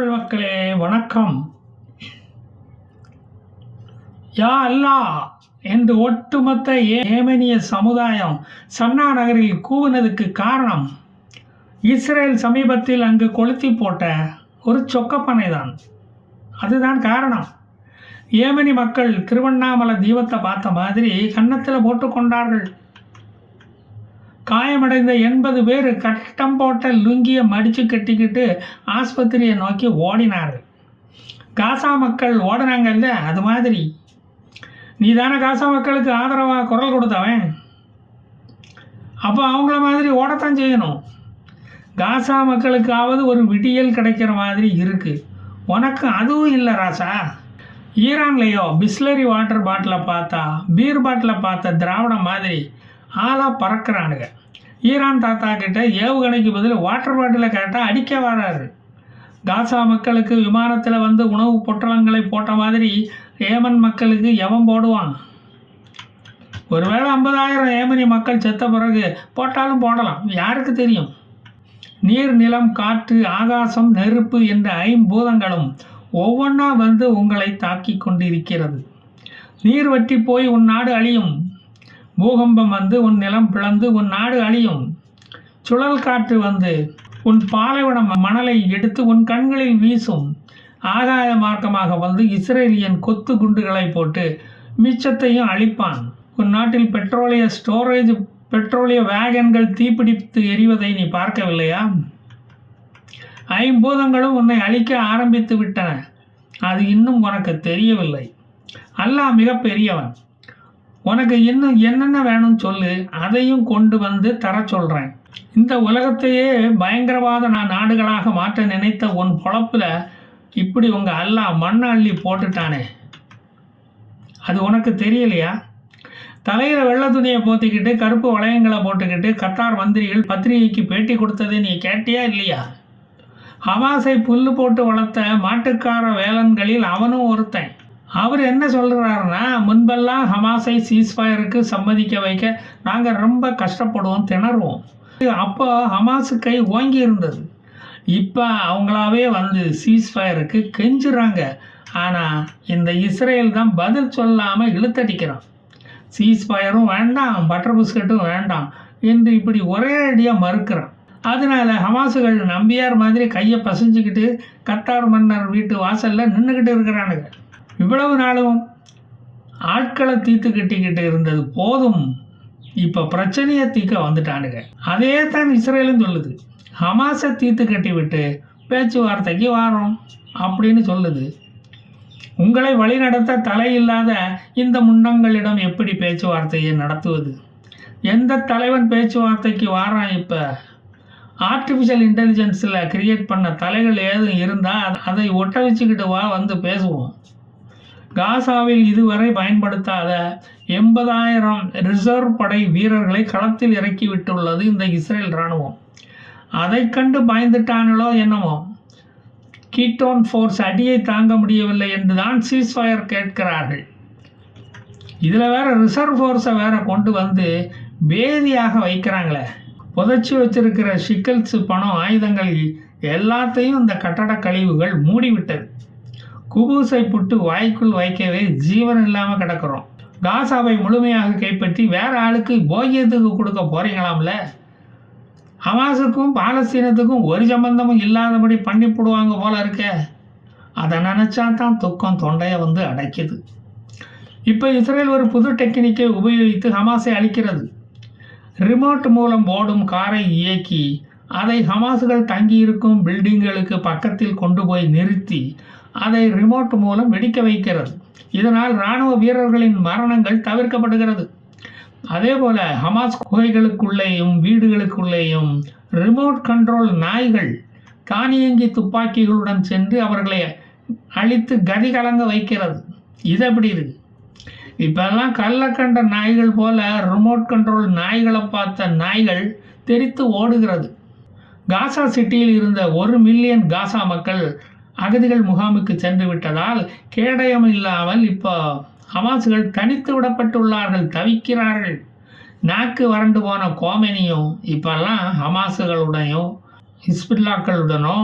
வணக்கம். யா அல்லா என்று ஒட்டுமொத்த ஏமனிய சமுதாயம் சன்னா நகரில் கூவினதுக்கு காரணம் இஸ்ரேல் சமீபத்தில் அங்கு கொளுத்தி போட்ட ஒரு சொக்கப்பனை தான் அதுதான் காரணம். ஏமனி மக்கள் திருவண்ணாமலை தீபத்தை பார்த்த மாதிரி கன்னத்தில் போட்டுக்கொண்டார்கள். காயமடைந்த எண்பது பேர் கட்டம் போட்ட லுங்கியை மடித்து கட்டிக்கிட்டு ஆஸ்பத்திரியை நோக்கி ஓடினார்கள். காசா மக்கள் ஓடினாங்கல்ல அது மாதிரி. நீ தானே காசா மக்களுக்கு ஆதரவாக குரல் கொடுத்தவன்? அப்போ அவங்கள மாதிரி ஓடத்தான் செய்யணும். காசா மக்களுக்காவது ஒரு விடியல் கிடைக்கிற மாதிரி இருக்குது உனக்கு அதுவும் இல்லை ராசா. ஈரான்லேயோ பிஸ்லரி வாட்டர் பாட்டிலை பார்த்தா பீர் பாட்டிலை பார்த்த திராவிடம் மாதிரி ஆளாக பறக்கிறானுங்க. ஈரான் தாத்தா கிட்ட ஏவுகணைக்கு பதில் வாட்டர் பாட்டிலை கேட்டால் அடிக்க வராரு. காசா மக்களுக்கு விமானத்தில் வந்து உணவு பொட்டலங்களை போட்ட மாதிரி ஏமன் மக்களுக்கு எவன் போடுவான்? ஒருவேளை ஐம்பதாயிரம் ஏமனி மக்கள் செத்த பிறகு போட்டாலும் போடலாம். யாருக்கு தெரியும்? நீர் நிலம் காற்று ஆகாசம் நெருப்பு என்ற ஐம்பூதங்களும் ஒவ்வொன்றா வந்து உங்களை தாக்கி கொண்டிருக்கிறது. நீர் வற்றி போய் உன் நாடு அழியும். பூகம்பம் வந்து உன் நிலம் பிளந்து உன் நாடு அழியும். சுழல் காற்று வந்து உன் பாலைவன மணலை எடுத்து உன் கண்களில் வீசும். ஆகாய மார்க்கமாக வந்து இஸ்ரேலியன் கொத்து குண்டுகளை போட்டு மிச்சத்தையும் அழிப்பான். உன் நாட்டில் பெட்ரோலிய ஸ்டோரேஜ் பெட்ரோலிய வேகன்கள் தீப்பிடித்து எரிவதை நீ பார்க்கவில்லையா? ஐம்பூதங்களும் உன்னை அழிக்க ஆரம்பித்து விட்டன. அது இன்னும் உனக்கு தெரியவில்லை. அல்லாஹ் மிகப்பெரியவன். உனக்கு இன்னும் என்னென்ன வேணும்னு சொல்லு அதையும் கொண்டு வந்து தர சொல்கிறேன் இந்த உலகத்தையே பயங்கரவாத நான் நாடுகளாக மாற்ற நினைத்த உன் பொழப்பில் இப்படி உங்கள் அல்லாஹ் மண்ணை அள்ளி போட்டுட்டானே. அது உனக்கு தெரியலையா? தலையில் வெள்ளை துணியை போத்திக்கிட்டு கருப்பு வளையங்களை போட்டுக்கிட்டு கத்தார் மந்திரிகள் பத்திரிகைக்கு பேட்டி கொடுத்ததை நீ கேட்டியா இல்லையா? ஹமாஸை புல்லு போட்டு வளர்த்த மாட்டுக்கார வேலன்களில் அவனும் ஒருத்தன். அவர் என்ன சொல்கிறாருன்னா முன்பெல்லாம் ஹமாஸை சீஸ்ஃபயருக்கு சம்மதிக்க வைக்க நாங்கள் ரொம்ப கஷ்டப்படுவோம் திணறுவோம். அப்போ ஹமாஸு கை ஓங்கி இருந்தது. இப்போ அவங்களாவே வந்து சீஸ்ஃபயருக்கு கெஞ்சுறாங்க. ஆனால் இந்த இஸ்ரேல் தான் பதில் சொல்லாமல் இழுத்தடிக்கிறான். சீஸ்ஃபயரும் வேண்டாம் பட்டர் பிஸ்கட்டும் வேண்டாம் என்று இப்படி ஒரே அடியாக மறுக்கிறான். அதனால ஹமாசுகள் நம்பியார் மாதிரி கையை பசைஞ்சுக்கிட்டு கத்தார் மன்னர் வீட்டு வாசலில் நின்றுக்கிட்டு இருக்கிறானுங்க. இவ்வளவு நாளும் ஆட்களை தீர்த்து கட்டிக்கிட்டு இருந்தது போதும். இப்போ பிரச்சனையை தீர்க்க வந்துட்டானுங்க. அதே தான் இஸ்ரேலும் சொல்லுது. ஹமாஸை தீர்த்து கட்டி விட்டு பேச்சுவார்த்தைக்கு வாரோம் அப்படின்னு சொல்லுது. உங்களை வழிநடத்த தலை இல்லாத இந்த முண்டங்களிடம் எப்படி பேச்சுவார்த்தையை நடத்துவது? எந்த தலைவன் பேச்சுவார்த்தைக்கு வாரான் இப்போ? ஆர்டிஃபிஷியல் இன்டெலிஜென்ஸில் கிரியேட் பண்ண தலைகள் ஏதும் இருந்தால் அதை ஒட்ட வச்சுக்கிட்டு வா வந்து பேசுவோம். காசாவில் இதுவரை பயன்படுத்தாத எண்பதாயிரம் ரிசர்வ் படை வீரர்களை களத்தில் இறக்கி விட்டுள்ளது இந்த இஸ்ரேல் இராணுவம். அதை கண்டு பயந்துட்டாங்களோ என்னவோ? கீட்டோன் ஃபோர்ஸ் அடியை தாங்க முடியவில்லை என்று தான் சீஸ்ஃபயர் கேட்கிறார்கள். இதில் வேற ரிசர்வ் ஃபோர்ஸை வேற கொண்டு வந்து வேதியாக வைக்கிறாங்களே. புதைச்சி வச்சிருக்கிற ஷிக்கல்ஸ் பணம் ஆயுதங்கள் எல்லாத்தையும் இந்த கட்டட கழிவுகள் மூடிவிட்டது. குபூசை புட்டு வாய்க்குள் வைக்கவே ஜீவன் இல்லாமல் கிடக்கிறோம். காசாவை முழுமையாக கைப்பற்றி வேற ஆளுக்கு போகியத்துக்கு கொடுக்க போறீங்களாம்ல? ஹமாஸுக்கும் பாலஸ்தீனத்துக்கும் ஒரு சம்பந்தமும் இல்லாதபடி பண்ணி போடுவாங்க போல இருக்க. அதை நினச்சா தான் துக்கம் தொண்டையை வந்து அடைக்குது. இப்போ இஸ்ரேல் ஒரு புது டெக்னிக்கை உபயோகித்து ஹமாஸை அழிக்கிறது. ரிமோட் மூலம் ஓடும் காரை இயக்கி அதை ஹமாஸுகள் தங்கியிருக்கும் பில்டிங்களுக்கு பக்கத்தில் கொண்டு போய் நிறுத்தி அதை ரிமோட் மூலம் வெடிக்க வைக்கிறது. இதனால் இராணுவ வீரர்களின் மரணங்கள் தவிர்க்கப்படுகிறது. அதே போல் ஹமாஸ் குகைகளுக்குள்ளேயும் வீடுகளுக்குள்ளேயும் ரிமோட் கண்ட்ரோல் நாய்கள் தானியங்கி துப்பாக்கிகளுடன் சென்று அவர்களை அழித்து கதி கலங்க வைக்கிறது. இது எப்படி இருக்கு? இப்பெல்லாம் கள்ளக்கண்ட நாய்கள் போல ரிமோட் கண்ட்ரோல் நாய்களை பார்த்த நாய்கள் தெரித்து ஓடுகிறது. காசா சிட்டியில் இருந்த ஒரு மில்லியன் காசா மக்கள் அகதிகள் முகாமுக்கு சென்று விட்டதால் கேடயம் இல்லாமல் இப்போ ஹமாசுகள் தனித்து விடப்பட்டுள்ளார்கள் தவிக்கிறார்கள். நாக்கு வறண்டு போன கோமனியும் இப்பெல்லாம் ஹமாசுகளுடனும் ஹிஸ்புல்லாக்களுடனோ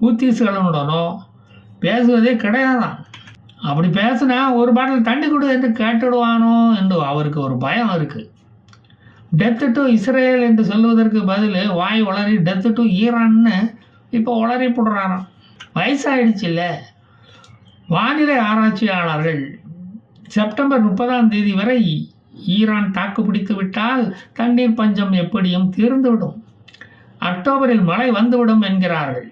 ஊத்தீஸ்களுடனோ பேசுவதே கிடையாதான். அப்படி பேசுனா ஒரு பாட்டில் தண்ணி கொடு என்று கேட்டுடுவானோ என்று அவருக்கு ஒரு பயம் இருக்குது டெத்து டு இஸ்ரேல் என்று சொல்வதற்கு பதில் வாய் உளறி டெத்து டு ஈரான்னு இப்போ உளறி போடுறாராம் வயசாயிடுச்சுல்ல. வானிலை ஆராய்ச்சியாளர்கள் செப்டம்பர் முப்பதாம் தேதி வரை ஈரான் தாக்கு பிடித்து விட்டால் தண்ணீர் பஞ்சம் எப்படியும் தீர்ந்துவிடும். அக்டோபரில் மழை வந்துவிடும் என்கிறார்கள்.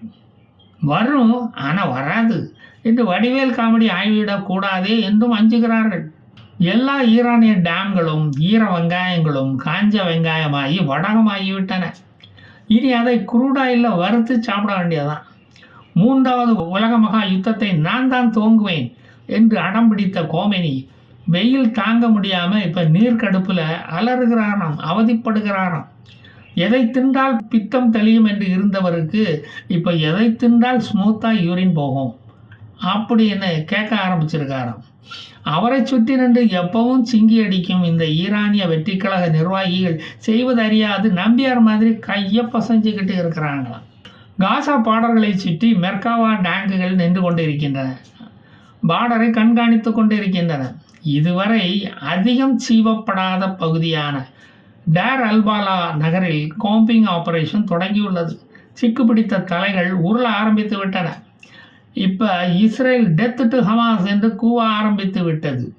வரும் ஆனால் வராது என்று வடிவேல் காமெடி ஆகிவிடக்கூடாதே என்றும் அஞ்சுகிறார்கள். எல்லா ஈரானிய டேம்களும் ஈர வெங்காயங்களும் காஞ்ச வெங்காயமாகி வடகமாகிவிட்டன. இனி அதை குரூடாயில் வறுத்து சாப்பிட வேண்டியதுதான். மூன்றாவது உலக மகா யுத்தத்தை நான் தான் துவங்குவேன் என்று அடம் பிடித்த வெயில் தாங்க முடியாமல் இப்போ நீர்க்கடுப்பில் அலறுகிறாராம் அவதிப்படுகிறாராம் எதை தின்றால் பித்தம் தெளியும் என்று இருந்தவருக்கு இப்போ எதை தின்றால் ஸ்மூத்தாக யூரின் போகும். அப்படின்னு கேட்க ஆரம்பிச்சிருக்காராம். அவரை சுற்றி நின்று எப்பவும் சிங்கி அடிக்கும் இந்த ஈரானிய வெற்றிக்கழக நிர்வாகிகள் செய்வதறியாது நம்பியார் மாதிரி கையை பசஞ்சிக்கிட்டு இருக்கிறாங்களாம். காசா பார்டர்களை சுற்றி மெர்காவா டேங்குகள் நின்று கொண்டிருக்கின்றன. பார்டரை கண்காணித்து கொண்டிருக்கின்றன. இதுவரை அதிகம் சீவப்படாத பகுதியான டேர் அல்பாலா நகரில் கோம்பிங் ஆபரேஷன் தொடங்கியுள்ளது. சிக்குப்பிடித்த தலைகள் உருள ஆரம்பித்து விட்டன. இப்போ இஸ்ரேல் டெத் டு ஹமாஸ் என்று கூவ ஆரம்பித்து விட்டது.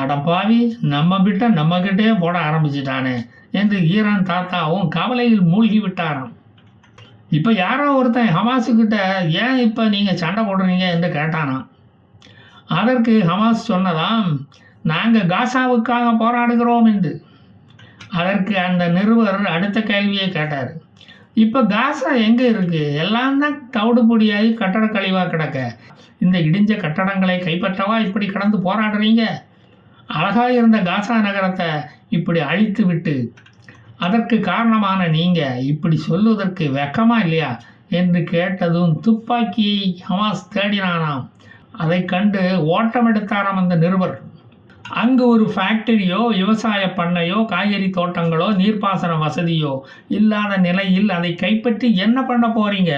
அடப்பாவி நம்ம விட்ட நம்மக்கிட்டே போட ஆரம்பிச்சிட்டானே என்று ஈரான் தாத்தாவும் கவலையில் மூழ்கி விட்டாராம். இப்போ யாரோ ஒருத்தன் ஹமாஸுக்கிட்ட ஏன் இப்போ நீங்கள் சண்டை போடுறீங்க? என்று கேட்டானா அதற்கு ஹமாஸ் சொன்னதாம் நாங்கள் காசாவுக்காக போராடுகிறோம் என்று. அதற்கு அந்த நிருபர் அடுத்த கேள்வியை கேட்டார். இப்போ காசா எங்கே இருக்குது எல்லாம் தான் தவிடு பொடியாகி கட்டட கழிவாக கிடக்க. இந்த இடிஞ்ச கட்டடங்களை கைப்பற்றவா இப்படி கடந்து போராடுறீங்க? அழகாக இருந்த காசா நகரத்தை இப்படி அழித்து விட்டு அதற்கு காரணமான நீங்கள் இப்படி சொல்லுவதற்கு வெக்கமா இல்லையா? என்று கேட்டதும் துப்பாக்கியை ஹமாஸ் தேடினானாம். அதை கண்டு ஓட்டம் எடுத்தாராம் அந்த நிருபர். அங்கு ஒரு ஃபேக்டரியோ விவசாய பண்ணையோ காய்கறி தோட்டங்களோ நீர்ப்பாசன வசதியோ இல்லாத நிலையில் அதை கைப்பற்றி என்ன பண்ண போறீங்க?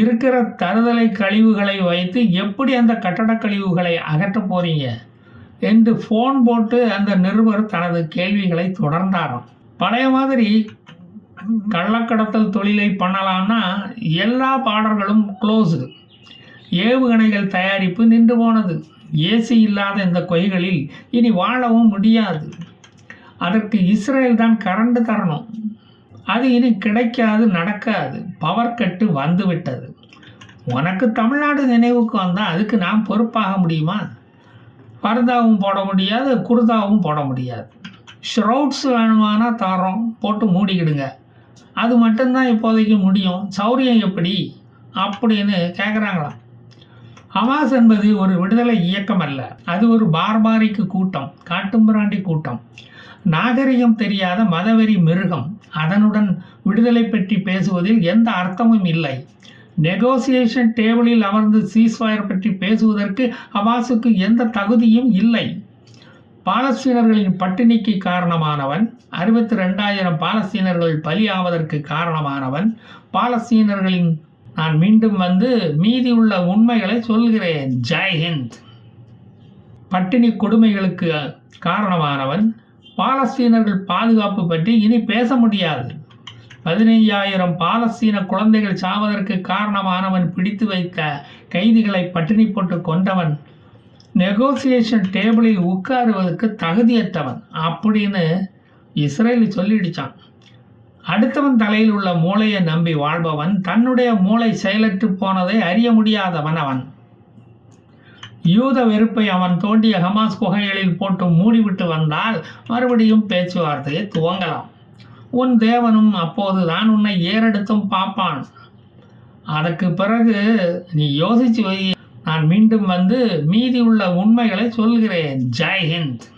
இருக்கிற தருதலை கழிவுகளை வைத்து எப்படி அந்த கட்டட கழிவுகளை அகற்ற போறீங்க? என்று ஃபோன் போட்டு அந்த நிருபர் தனது கேள்விகளை தொடர்ந்தாராம். பழைய மாதிரி கள்ளக்கடத்தல் தொழிலை பண்ணலாம்னா எல்லா பாடல்களும் க்ளோஸ்டு ஏவுகணைகள் தயாரிப்பு நின்று போனது. ஏசி இல்லாத இந்த கொய்களில் இனி வாழவும் முடியாது. அதற்கு இஸ்ரேல் தான் கரண்டு தரணும். அது இனி கிடைக்காது நடக்காது. பவர் கட்டு வந்துவிட்டது உனக்கு தமிழ்நாடு நினைவுக்கு வந்தால் அதுக்கு நான் பொறுப்பாக முடியுமா? பர்தாவும் போட முடியாது குர்தாவும் போட முடியாது. ஷ்ரவுட்ஸ் வேணுமானா தரோம் போட்டு மூடிக்கிடுங்க. அது மட்டும்தான் இப்போதைக்கு முடியும். சௌரியம் எப்படி? அப்படின்னு கேட்குறாங்களாம் ஹமாஸ் என்பது ஒரு விடுதலை இயக்கம் அல்ல. அது ஒரு பார்பாரிக்கு கூட்டம் காட்டும்பிராண்டி கூட்டம். நாகரிகம் தெரியாத மதவெறி மிருகம். அதனுடன் விடுதலை பற்றி பேசுவதில் எந்த அர்த்தமும் இல்லை. நெகோசியேஷன் டேபிளில் அமர்ந்து சீஸ்ஃபயர் பற்றி பேசுவதற்கு ஹமாஸுக்கு எந்த தகுதியும் இல்லை. பாலஸ்தீனர்களின் பட்டினிக்கு காரணமானவன் அறுபத்தி ரெண்டாயிரம் பாலஸ்தீனர்கள் பலியாவதற்கு காரணமானவன். பாலஸ்தீனர்களின் நான் மீண்டும் வந்து மீதி உள்ள உண்மைகளை சொல்கிறேன். ஜெய்ஹிந்த் பட்டினி கொடுமைகளுக்கு காரணமானவன். பாலஸ்தீனர்கள் பாதுகாப்பு பற்றி இனி பேச முடியாது. பதினைஞ்சாயிரம் பாலஸ்தீன குழந்தைகள் சாவதற்கு காரணமானவன் பிடித்து வைத்த கைதிகளை பட்டினி போட்டு கொண்டவன் நெகோசியேஷன் டேபிளில் உட்காருவதற்கு தகுதியற்றவன். அப்படின்னு இஸ்ரேல் சொல்லிடுச்சான். அடுத்தவன் தலையில் உள்ள மூளையை நம்பி வாழ்பவன் தன்னுடைய மூளை செயலற்று போனதை அறிய முடியாதவன் அவன். யூத வெறுப்பை அவன் தோண்டிய ஹமாஸ் குகைகளில் போட்டு மூடிவிட்டு வந்தால் மறுபடியும் பேச்சுவார்த்தையை துவங்கலாம். உன் தேவனும் அப்போதுதான் உன்னை ஏறெடுத்தும் பார்ப்பான். அதற்கு பிறகு நீ யோசிச்சு வை நான் மீண்டும் வந்து மீதி உள்ள உண்மைகளை சொல்கிறேன். ஜெய் ஹிந்த்.